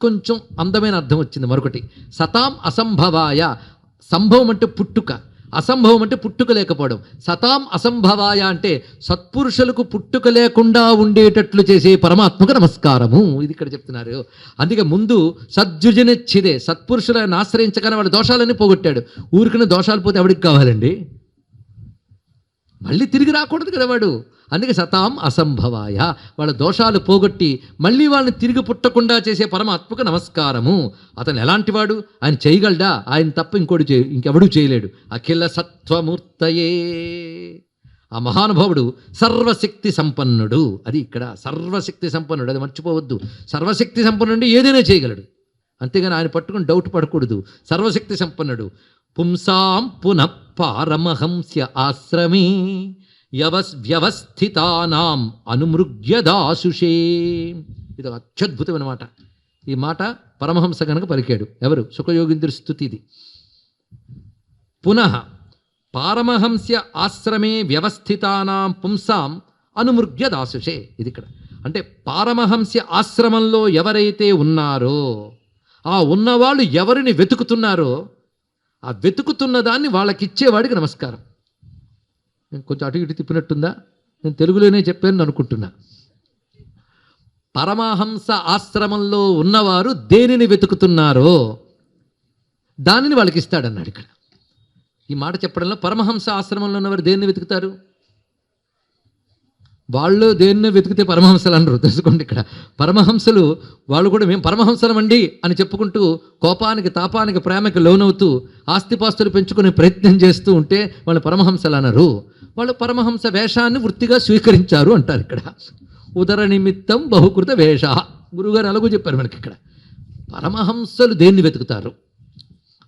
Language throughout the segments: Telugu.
కొంచెం అందమైన అర్థం వచ్చింది మరొకటి. సతాం అసంభవాయ సంభవం అంటే పుట్టుక. అసంభవం అంటే పుట్టుక లేకపోవడం. సతాం అసంభవాయ అంటే సత్పురుషులకు పుట్టుక లేకుండా ఉండేటట్లు చేసే పరమాత్మకు నమస్కారము. ఇది ఇక్కడ చెప్తున్నారు. అందుకే ముందు సద్జుజనిచ్చిదే సత్పురుషులను ఆశ్రయించగానే వాడి దోషాలన్నీ పోగొట్టాడు. ఊరికనే దోషాలు పోతే ఎవడికి కావాలండి? మళ్ళీ తిరిగి రాకూడదు కదా వాడు. అందుకే సతాం అసంభవాయ. వాళ్ళ దోషాలు పోగొట్టి మళ్ళీ వాళ్ళని తిరిగి పుట్టకుండా చేసే పరమాత్మకు నమస్కారము. అతను ఎలాంటివాడు? ఆయన చేయగలడా? ఆయన తప్ప ఇంకోటి చే ఇంకెవడూ చేయలేడు. అఖిల సత్వమూర్తయే. ఆ మహానుభావుడు సర్వశక్తి సంపన్నుడు. అది ఇక్కడ సర్వశక్తి సంపన్నుడు. అది మర్చిపోవద్దు. సర్వశక్తి సంపన్నుడు ఏదైనా చేయగలడు. అంతేగాని ఆయన పట్టుకుని డౌట్ పడకూడదు. సర్వశక్తి సంపన్నుడు. పుంసాం పునః పారమహంస్య ఆశ్రమే. యవస్ వ్యవస్థితానాం అనుమృగ్యదాశుషే ఇది అత్యద్భుతమైన మాట ఈ మాట పరమహంస కనుక పలికాడు. ఎవరు? సుఖయోగింద్ర స్థుతి ఇది. పునః పారమహంస్య ఆశ్రమే వ్యవస్థితానాం పుంసాం అనుమృగ్య దాసుషే ఇది ఇక్కడ. అంటే పారమహంస్య ఆశ్రమంలో ఎవరైతే ఉన్నారో ఆ ఉన్నవాళ్ళు ఎవరిని వెతుకుతున్నారో ఆ వెతుకుతున్న దాన్ని వాళ్ళకిచ్చేవాడికి నమస్కారం. కొంచెం అటు ఇటు తిప్పినట్టుందా? నేను తెలుగులోనే చెప్పాను అనుకుంటున్నా. పరమహంస ఆశ్రమంలో ఉన్నవారు దేనిని వెతుకుతున్నారో దానిని వాళ్ళకి ఇస్తాడన్నాడు ఇక్కడ. ఈ మాట చెప్పడంలో పరమహంస ఆశ్రమంలో ఉన్నవారు దేన్ని వెతుకుతారు? వాళ్ళు దేన్ని వెతికితే పరమహంసలు అనరు. తెలుసుకోండి ఇక్కడ. పరమహంసలు వాళ్ళు కూడా మేము పరమహంసలం అండి అని చెప్పుకుంటూ కోపానికి తాపానికి ప్రేమకి లోనవుతూ ఆస్తిపాస్తులు పెంచుకునే ప్రయత్నం చేస్తూ ఉంటే వాళ్ళు పరమహంసలు అనరు. వాళ్ళు పరమహంస వేషాన్ని వృత్తిగా స్వీకరించారు అంటారు ఇక్కడ. ఉదర నిమిత్తం బహుకృత వేష. గురుగారు అలాగూ చెప్పారు మనకి ఇక్కడ. పరమహంసలు దేన్ని వెతుకుతారు?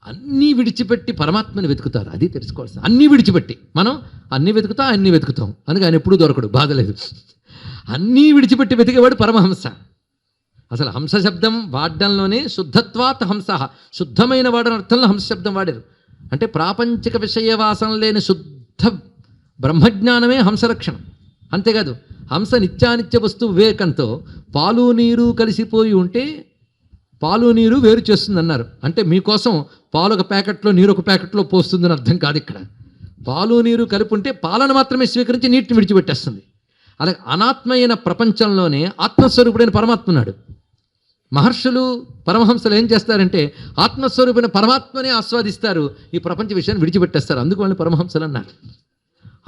అన్నీ విడిచిపెట్టి పరమాత్మని వెతుకుతారు. అది తెలుసుకోవాల్సింది. అన్నీ విడిచిపెట్టి. మనం అన్నీ వెతుకుతాం అన్నీ వెతుకుతాం. అందుకే ఆయన ఎప్పుడూ దొరకడు బాధ లేదు. అన్నీ విడిచిపెట్టి వెతికేవాడు పరమహంస. అసలు హంస శబ్దం వాడడంలోనే శుద్ధత్వాత్ హంస. శుద్ధమైన వాడని అర్థంలో హంస శబ్దం వాడారు. అంటే ప్రాపంచిక విషయవాసం లేని శుద్ధ బ్రహ్మజ్ఞానమే హంస లక్షణం. అంతేకాదు హంస నిత్యానిత్య వస్తువు వివేకంతో పాలు నీరు కలిసిపోయి ఉంటే పాలు నీరు వేరు చేస్తుంది అన్నారు అంటే మీకోసం పాలు ఒక ప్యాకెట్లో నీరు ఒక ప్యాకెట్లో పోస్తుందని అర్థం కాదు ఇక్కడ. పాలు నీరు కలిపి ఉంటే పాలను మాత్రమే స్వీకరించి నీటిని విడిచిపెట్టేస్తుంది. అలాగే అనాత్మైన ప్రపంచంలోనే ఆత్మస్వరూపుడైన పరమాత్మ ఉన్నాడు. మహర్షులు పరమహంసలు ఏం చేస్తారంటే ఆత్మస్వరూపైన పరమాత్మనే ఆస్వాదిస్తారు ఈ ప్రపంచ విషయాన్ని విడిచిపెట్టేస్తారు. అందుకు వాళ్ళని పరమహంసలు అన్నారు.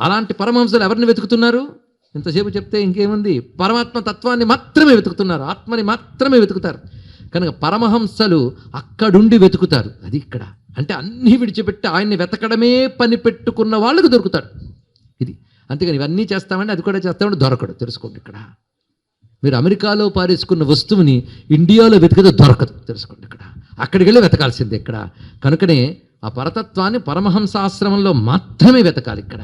అలాంటి పరమహంసలు ఎవరిని వెతుకుతున్నారు? ఇంతసేపు చెప్తే ఇంకేముంది? పరమాత్మ తత్వాన్ని మాత్రమే వెతుకుతున్నారు. ఆత్మని మాత్రమే వెతుకుతారు. కనుక పరమహంసలు అక్కడుండి వెతుకుతారు. అది ఇక్కడ. అంటే అన్నీ విడిచిపెట్టి ఆయన్ని వెతకడమే పని పెట్టుకున్న వాళ్ళకు దొరుకుతాడు. ఇది. అంతేగాని ఇవన్నీ చేస్తామంటే అది కూడా చేస్తామంటే దొరకడు. తెలుసుకోండి ఇక్కడ. మీరు అమెరికాలో పారేసుకున్న వస్తువుని ఇండియాలో వెతికితే దొరకదు. తెలుసుకోండి ఇక్కడ. అక్కడికి వెళ్ళి వెతకాల్సిందే ఇక్కడ. కనుకనే ఆ పరతత్వాన్ని పరమహంసాశ్రమంలో మాత్రమే వెతకాలి ఇక్కడ.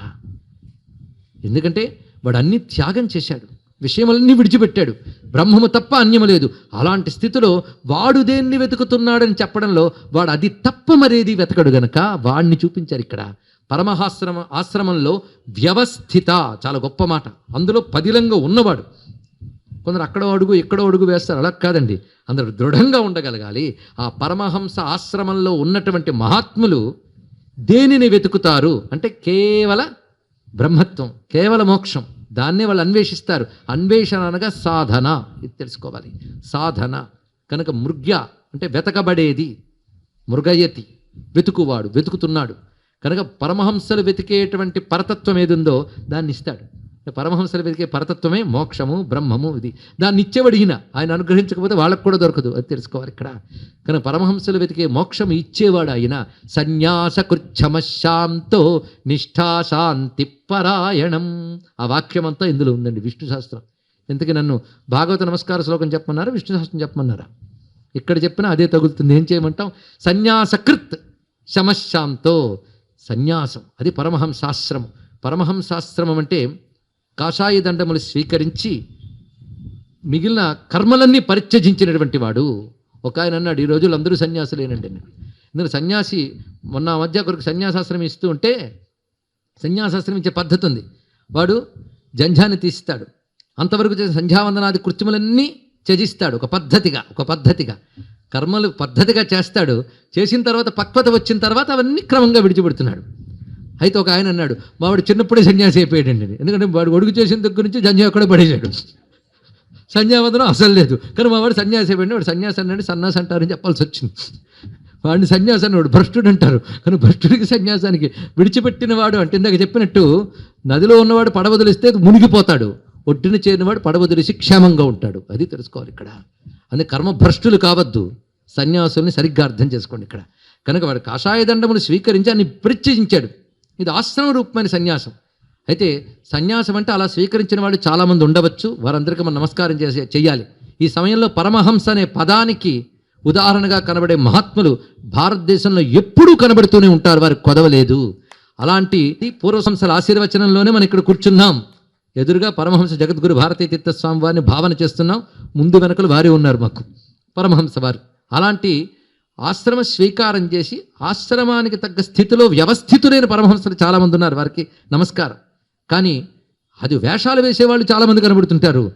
ఎందుకంటే వాడు అన్ని త్యాగం చేశాడు. విషయములన్నీ విడిచిపెట్టాడు. బ్రహ్మము తప్ప అన్యము లేదు. అలాంటి స్థితిలో వాడు దేన్ని వెతుకుతున్నాడని చెప్పడంలో వాడు అది తప్ప మరేది వెతకడు గనక వాడిని చూపించారు ఇక్కడ. పరమహాశ్రమ ఆశ్రమంలో వ్యవస్థిత చాలా గొప్ప మాట. అందులో పదిలంగా ఉన్నవాడు. కొందరు అక్కడో అడుగు ఎక్కడో అడుగు వేస్తారు. అలా కాదండి. అందరు దృఢంగా ఉండగలగాలి. ఆ పరమహంస ఆశ్రమంలో ఉన్నటువంటి మహాత్ములు దేనిని వెతుకుతారు? అంటే కేవల బ్రహ్మత్వం కేవల మోక్షం. దాన్నే వాళ్ళు అన్వేషిస్తారు. అన్వేషణ అనగా సాధన ఇది తెలుసుకోవాలి. సాధన కనుక మృగ్య అంటే వెతకబడేది మృగయతి వెతుకువాడు వెతుకుతున్నాడు. కనుక పరమహంసలు వెతికేటువంటి పరతత్వం ఏదుందో దాన్ని ఇస్తాడు. పరమహంసలు వెతికే పరతత్వమే మోక్షము బ్రహ్మము ఇది. దాన్ని ఇచ్చేవడిగిన ఆయన అనుగ్రహించకపోతే వాళ్ళకు కూడా దొరకదు. అది తెలుసుకోవాలి ఇక్కడ. కనుక పరమహంసలు వెతికే మోక్షం ఇచ్చేవాడు ఆయన సన్యాసకృచ్ఛమశాంతో నిష్ఠాశాంతి పరాయణం. ఆ వాక్యం అంతా ఇందులో ఉందండి విష్ణు శాస్త్రం. ఎందుకు నన్ను భాగవత నమస్కార శ్లోకం చెప్పమన్నారా? విష్ణు శాస్త్రం చెప్పమన్నారా? ఇక్కడ చెప్పినా అదే తగులుతుంది. ఏం చేయమంటాం? సన్యాసకృత్ శమశాంతో సన్యాసం. అది పరమహంసాశ్రమం. పరమహంసాశ్రమం అంటే కాషాయ దండములు స్వీకరించి మిగిలిన కర్మలన్నీ పరిత్యజించినటువంటి వాడు. ఒక ఆయన అన్నాడు ఈ రోజులు అందరూ సన్యాసులేనండి అని. ఎందుకంటే సన్యాసి మొన్న మధ్య కొరకు సన్యాసాశ్రమం ఇస్తూ ఉంటే సన్యాసాశ్రమం ఇచ్చే పద్ధతి ఉంది. వాడు జంఝాన్ని తీస్తాడు. అంతవరకు చేసిన సంధ్యావందనాది కృత్యములన్నీ త్యజిస్తాడు ఒక పద్ధతిగా ఒక పద్ధతిగా. కర్మలు పద్ధతిగా చేస్తాడు. చేసిన తర్వాత పక్వత వచ్చిన తర్వాత అవన్నీ క్రమంగా విడిచిపెడుతున్నాడు. అయితే ఒక ఆయన అన్నాడు మావాడు చిన్నప్పుడే సన్యాసి అయిపోయాడండి ఎందుకంటే వాడు ఒడుగు చేసిన దగ్గర నుంచి జంజం అక్కడ పడేశాడు. సంధ్యావందనం అసలు లేదు. కానీ మావాడు సన్యాసి అయిపోయింది వాడు సన్యాసి అన్నాడు సన్యాసి అంటారని చెప్పాల్సి వచ్చింది. వాడిని సన్యాసి అన్నాడు భ్రష్టుడు అంటారు. కానీ భ్రష్టుడికి సన్యాసానికి విడిచిపెట్టిన వాడు అంటే ఇందాక చెప్పినట్టు నదిలో ఉన్నవాడు పడవదిలిస్తే మునిగిపోతాడు. ఒడ్డున చేరినవాడు పడవదిలిసి క్షేమంగా ఉంటాడు. అది తెలుసుకోవాలి ఇక్కడ. అందుకే కర్మ భ్రష్టులు కావద్దు. సన్యాసుల్ని సరిగ్గా అర్థం చేసుకోండి ఇక్కడ. కనుక వాడు కాషాయ దండమును స్వీకరించి అని ప్రత్యేకించాడు ఇది ఆశ్రమ రూపమైన సన్యాసం. అయితే సన్యాసం అంటే అలా స్వీకరించిన వాళ్ళు చాలామంది ఉండవచ్చు. వారందరికీ మనం నమస్కారం చేసే చెయ్యాలి. ఈ సమయంలో పరమహంస అనే పదానికి ఉదాహరణగా కనబడే మహాత్ములు భారతదేశంలో ఎప్పుడూ కనబడుతూనే ఉంటారు. వారికి కొదవలేదు. అలాంటి పూర్వసంస్థల ఆశీర్వచనంలోనే మనం ఇక్కడ కూర్చున్నాం. ఎదురుగా పరమహంస జగద్గురు భారతీ తీర్థస్వామి వారిని భావన చేస్తున్నాం. ముందు వెనకలు వారే ఉన్నారు మాకు. పరమహంస వారు. అలాంటి ఆశ్రమ స్వీకారం చేసి ఆశ్రమానికి తగ్గ స్థితిలో వ్యవస్థితులైన పరమహంసలు చాలామంది ఉన్నారు వారికి. నమస్కారం. కానీ అది వేషాలు వేసేవాళ్ళు చాలామంది కనబడుతుంటారు.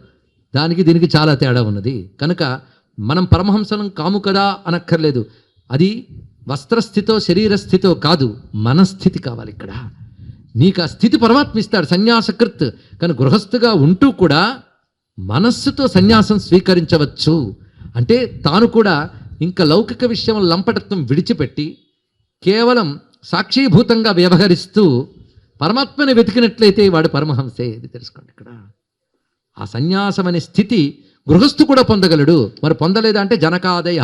దానికి దీనికి చాలా తేడా ఉన్నది. కనుక మనం పరమహంసనం కాము కదా అనక్కర్లేదు. అది వస్త్రస్థితో శరీరస్థితో కాదు మనస్థితి కావాలి ఇక్కడ. నీకు ఆ స్థితి పరమాత్మ ఇస్తాడు సన్యాసకృత్. కానీ గృహస్థుగా ఉంటూ కూడా మనస్సుతో సన్యాసం స్వీకరించవచ్చు. అంటే తాను కూడా ఇంకా లౌకిక విషయం లంపటత్వం విడిచిపెట్టి కేవలం సాక్షీభూతంగా వ్యవహరిస్తూ పరమాత్మని వెతికినట్లయితే వాడు పరమహంసే ఇది తెలుసుకోండి ఇక్కడ. ఆ సన్యాసం అనే స్థితి గృహస్థు కూడా పొందగలడు. మరి పొందలేదంటే జనకాదయ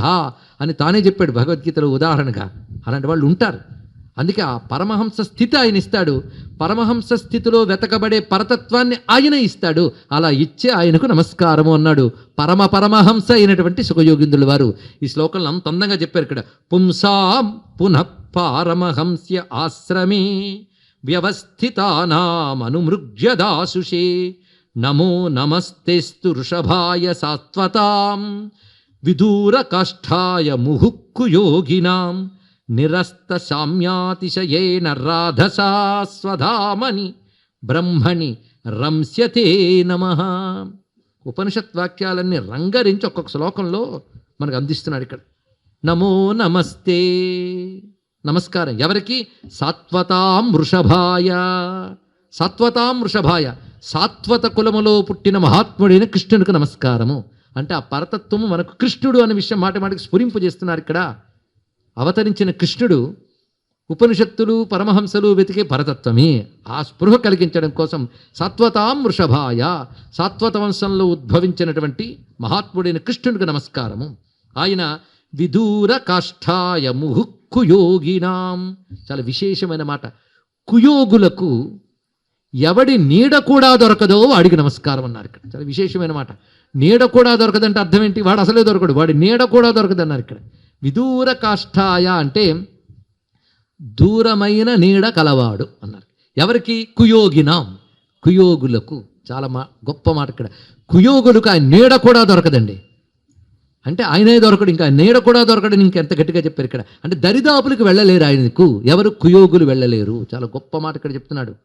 అని తానే చెప్పాడు భగవద్గీతలో ఉదాహరణగా. అలాంటి వాళ్ళు ఉంటారు. అందుకే ఆ పరమహంస స్థితి ఆయన ఇస్తాడు. పరమహంస స్థితిలో వెతకబడే పరతత్వాన్ని ఆయన ఇస్తాడు. అలా ఇచ్చే ఆయనకు నమస్కారము అన్నాడు. పరమ పరమహంస అయినటువంటి సుఖయోగిందుల వారు. ఈ శ్లోకంలో అంత అందంగా చెప్పారు ఇక్కడ. పుంసాం పునః పారమహంస్య ఆశ్రమే వ్యవస్థితానామనుమృగ్యదాసుషే నమో నమస్తేస్తు వృషభాయ సాత్వతాం విదూర కాష్ఠాయ ముహుక్కు యోగినాం. నిరస్త సామ్యాతిశయేన రాధసా స్వధామని బ్రహ్మణి రంస్యతే నమ ఉపనిషత్ వాక్యాలన్నీ రంగరించి ఒక్కొక్క శ్లోకంలో మనకు అందిస్తున్నాడు ఇక్కడ। నమో నమస్తే। నమస్కారం. ఎవరికి? సాత్వతాం వృషభాయ। సాత్వతాం వృషభాయ। సాత్వత కులములో పుట్టిన మహాత్ముడైన కృష్ణునికి నమస్కారము। అంటే ఆ పరతత్వము మనకు కృష్ణుడు అనే విషయం మాట మాటికి స్ఫురింపు చేస్తున్నారు ఇక్కడ। అవతరించిన కృష్ణుడు ఉపనిషత్తులు పరమహంసలు వెతికే పరతత్వమే. ఆ స్పృహ కలిగించడం కోసం సత్వతాం వృషభాయ సాత్వత వంశంలో ఉద్భవించినటువంటి మహాత్ముడైన కృష్ణుడికి నమస్కారము. ఆయన విదూర కాష్ఠాయ ముహుక్కుయోగినాం చాలా విశేషమైన మాట. కుయోగులకు ఎవడి నీడ కూడా దొరకదో వాడికి నమస్కారం అన్నారు ఇక్కడ. చాలా విశేషమైన మాట. నీడ కూడా దొరకదంటే అర్థం ఏంటి? వాడు అసలే దొరకడు. వాడి నీడ కూడా దొరకదన్నారు ఇక్కడ. విదూర కాష్ఠాయ అంటే దూరమైన నీడ కలవాడు అన్నారు. ఎవరికి? కుయోగినాం. కుయోగులకు. చాలా మా గొప్ప మాట ఇక్కడ. కుయోగులకు ఆయన నీడ కూడా దొరకదండి. అంటే ఆయనే దొరకడు ఇంకా నీడ కూడా దొరకడని ఇంకెంత గట్టిగా చెప్పారు ఇక్కడ. అంటే దరిదాపులకు వెళ్ళలేరు ఆయనకు. ఎవరు? కుయోగులు వెళ్ళలేరు. చాలా గొప్ప మాట ఇక్కడ చెప్తున్నాడు.